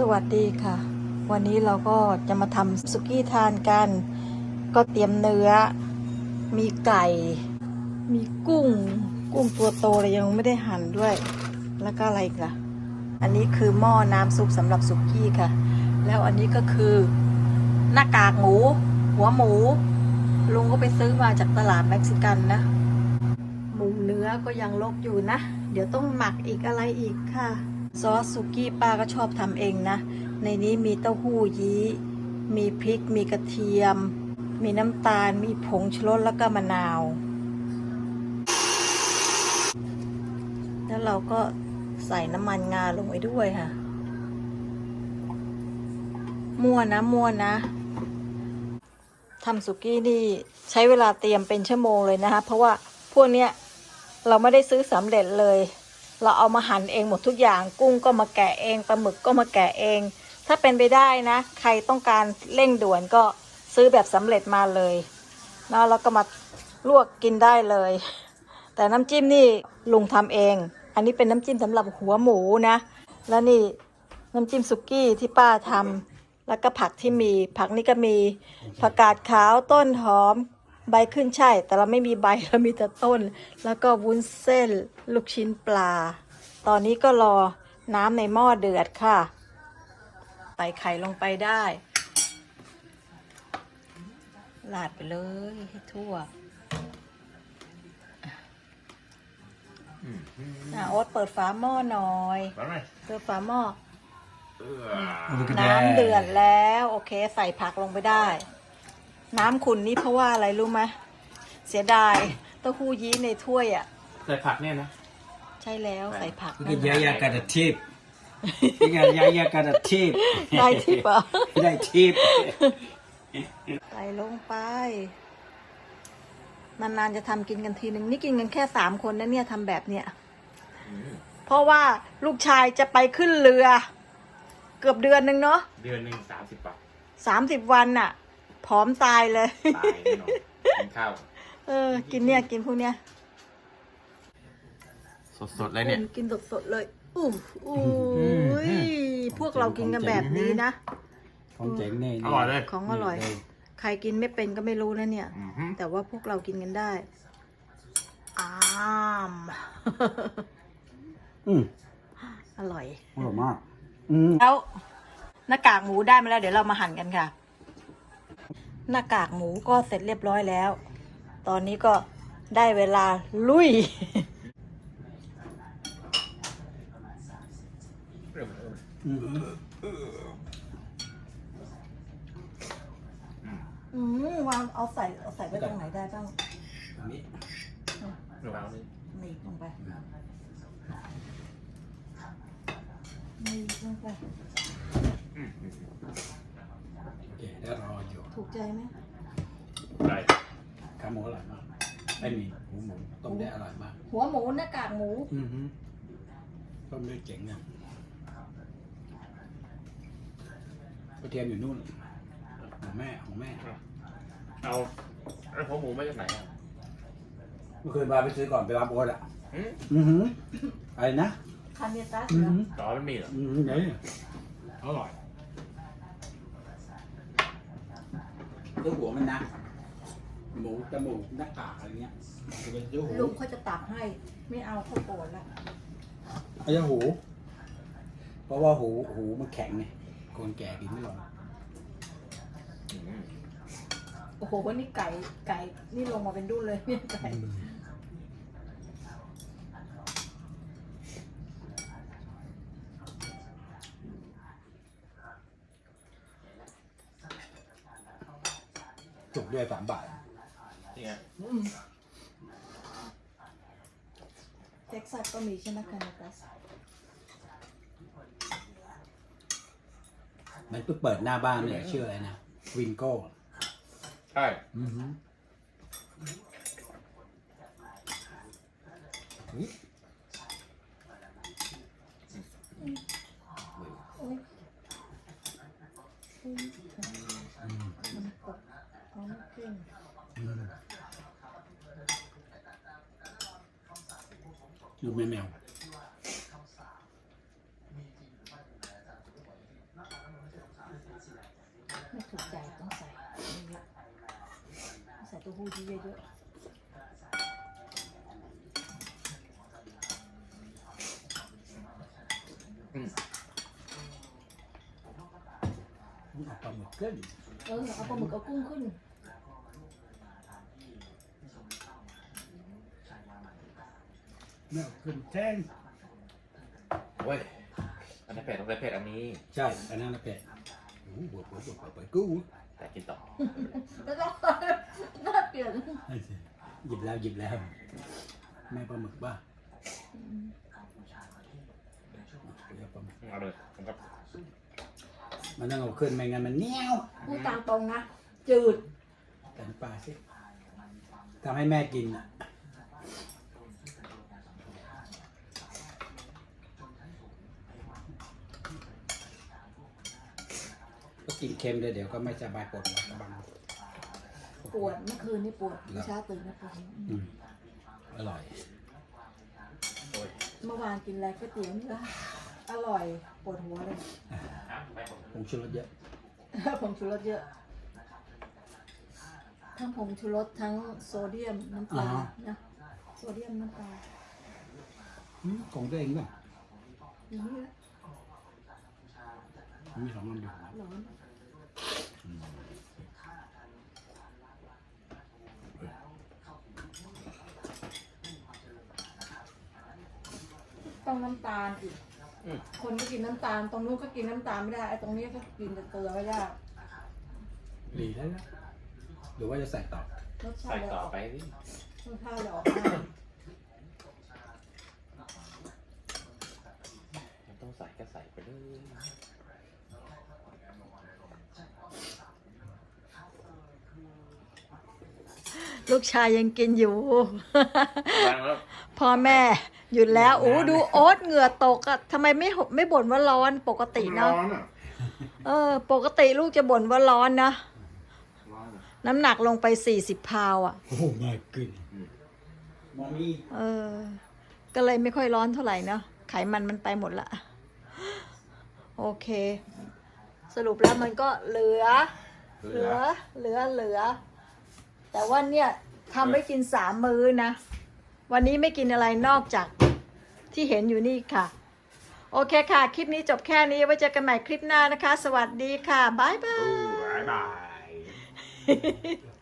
สวัสดีค่ะ วันนี้เราก็จะมาทำสุกี้ทานกัน ก็เตรียมเนื้อ มีไก่ มีกุ้ง กุ้งตัวโตเลยยังไม่ได้หั่นด้วย แล้วก็อะไรอีกล่ะ อันนี้คือหม้อน้ำซุปสำหรับสุกี้ค่ะ แล้วอันนี้ก็คือ หน้ากากหมู หัวหมู ลุงก็ไปซื้อมาจากตลาดเม็กซิกันนะ หมูเนื้อก็ยังลกอยู่นะ เดี๋ยวต้องหมักอีกอะไรอีกค่ะ ซอสสุกี้ป้าก็ชอบทำเองนะ ในนี้มีเต้าหู้ยี้ มีพริก มีกระเทียม มีน้ำตาล มีผงชูรสแล้วก็มะนาว แล้วเราก็ใส่น้ำมันงาลงไปด้วยค่ะ มั่วนะ มั่วนะทำสุกี้นี่ใช้เวลาเตรียมเป็นชั่วโมงเลยนะคะ เพราะว่าพวกเนี้ยเราไม่ได้ซื้อสำเร็จเลย เราเอามาหั่นเองหมดทุกอย่าง กุ้งก็มาแกะเองปลาหมึกก็มาแกะเอง ถ้าเป็นไปได้นะ ใครต้องการเร่งด่วนก็ซื้อแบบสำเร็จมาเลยนะแล้วก็มาลวกกินได้เลย แต่น้ำจิ้มนี่ลุงทำเอง อันนี้เป็นน้ำจิ้มสำหรับหัวหมูนะ แล้วนี่น้ำจิ้มสุกี้ที่ป้าทำแล้วก็ผักที่มี ผักนี่ก็มีผักกาดขาวต้นหอมใบขึ้นช่ายแต่เราไม่มีใบเรามีแต่ต้น แล้วก็วุ้นเส้น ลูกชิ้นปลา ตอนนี้ก็รอน้ำในหม้อเดือดค่ะ ใส่ไข่ลงไปได้ลาดไปเลยให้ทั่วอะโอ๊ตเปิดฝาหม้อหน่อย Var med? เปิดฝาหม้อ Uh, น้ำเดือดแล้ว โอเค ใส่ผักลงไปได้ น้ำขุ่นนี่เพราะว่าอะไรรู้ไหมเสียดายเต้าหู้ยี้ในถ้วยอะ ใส่ผักเนี่ยนะ ใช่แล้วใส่ผัก Vilken jävla tip. Vilken jävla tip. ได้ที่ปะได้ทิปใส่ลงไป นานๆจะทำกินกันทีหนึ่งนี่กินกันแค่สามคนนะเนี่ยทำแบบเนี้ยเพราะว่าลูกชายจะไปขึ้นเรือ เกือบเดือนหนึ่งเนาะเดือนหนึ่งสามสิบบาทสามสิบวันน่ะ ผอมตายเลย ตายแน่นอนกินข้าว เออ กินเนี่ยกินพวกเนี้ย สดๆเลยเนี่ย กินสดๆเลยอู้อู้ยพวกเรากินกันแบบนี้นะ ของเจ๋งนี่อร่อยเลย ของอร่อย ใครกินไม่เป็นก็ไม่รู้นะเนี่ย อือฮึแต่ว่าพวกเรากินกันได้อ้ามอืมอร่อย อร่อยมาก อืมแล้วหน้ากากหมูได้มาแล้ว เดี๋ยวเรามาหั่นกันค่ะ หน้ากากหมูก็เสร็จเรียบร้อยแล้ว ตอนนี้ก็ได้เวลาลุย อืมอืมวางเอาใส่เอาใส่ไว้ตรงไหนได้บ้างอันนี้ระวังเลยหนีบลงไปหนีบลงไปโอเคแล้วรออยู่ถูกใจไหมได้ขาหมูอร่อยมากไอ้นี่หมูหมูต้มได้อร่อยมาก หัวหมูหน้ากากหมู อือฮึต้มได้เจ๋งเนี่ยก ระเทียมอยู่นู่นของแม่ของแม่เอาไอ้หัวหมูมาจากไหนอะเมื่อคืนพาไปซื้อก่อนไปรับโอ๊ตอะอืมอือฮึอะไรนะคาเนตัสอืเหอรอฮึต่อมันมีเหรออือฮึไหนอร่อยตัวหัวมันนะหมูจมูกหน้ากากอะไรเงี้ยจะเป็นตัวหูลุงเขาจะตักให้ ไม่เอาเขาโกรธละไอ้เจ้าหู เพราะว่าหูหูมันแข็งไง คนแก่กินไม่ลงอืมโอ้โหวันนี้ไก่ไก่นี่ลงมาเป็นดุ้นเลยเนี่ยไก่จุกด้วยสามบาทนี่ไงอืมเท็กซัสก็มีใช่ไหมคาเนตัส มันเพิ่งเปิดหน้าบ้านเนี่ยชื่ออะไรนะวิงโก้ใช่อือฮึโอ๊ยอุ๊ยมันกดเอาไม่ขึ้นดูแมวแมว ถูกใจต้องใส่เยอะใส่ต้าหู้ที่เยอะนี่เอาปลาหมึกขึ้นๆเออเอาปลาหมึกเอากุ้งขึ้นไม่เอขึ้นแท่งเว้ยอันนี้นเผ็ดต้องใส่เผ็ดอันนี้ ใช่อันนั้นละเป็ด บวบวบวบวบวกกู้แต่กินต่อแล้วก็น่าเปลี่ยนหยิบแล้วหยิบแล้วแม่ปลาหมึกบ้าเอาเลยผมก็มันต้องเอาขึ้นไม่งั้นมันเนี้ยวพูดตามตรงนะจืดแต่น้ำปลาสิทำให้แม่กินอะ ก็กินเค็มเลยเดี๋ยวก็ไม่สบายปวดหัวกระบังปวดเมื่อคืนนี่ปวดเมื่อเช้าตื่นนะปวดอืมอร่อยโอ้ยเมื่อวานกินอะไรก๋วยเตี๋ยวนี่ละอร่อยปวดหัวเลยไม่ผมผงชูรสเยอะผงชูรสเยอะ ทั้งผงชูรสทั้งโซเดียมน้ำตาลนะโซเดียมน้ำตาลอืมของตัวเองป่ะอย่างนี้ละมีสองอันอยู่ร้อน ต้องน้ำตาลอีก อืม คนก็กินน้ำตาล ตรงนู้นก็กินน้ำตาลไม่ได้ ไอ้ตรงนี้ก็กินแต่เกลือไม่ได้ดีแล้วนะหรือว่าจะใส่ต่อรสชาใส่ติเลยต่ออกไปดิรสชาติเลยออกมามันต้องใส่ก็ใส่ไปเลย ลูกชายยังกินอยู่ วางแล้ว พ่อแม่หยุดแล้วโอ้ดูโอ๊ตเหงื่อตกอะทำไมไม่หไม่บ่นว่าร้อนปกติเนาะร้อนอะเออ ปกติลูกจะบ่นว่าร้อนนะร้อนอะน้ำหนักลงไปสี่สิบพาวอะโอ้มาขึ้นมอมี่เออ ก็เลยไม่ค่อยร้อนเท่าไหร่เนาะไขมันมันไปหมดละ โอเค สรุปแล้วมันก็เหลือ เหลือ เหลือเหลือ แต่ว่าเนี่ยทำไว้กินสามมื้อนะ วันนี้ไม่กินอะไรนอกจากที่เห็นอยู่นี่ค่ะ โอเคค่ะ คลิปนี้จบแค่นี้ ไว้เจอกันใหม่คลิปหน้านะคะ สวัสดีค่ะ บ๊ายบายบ๊ายบาย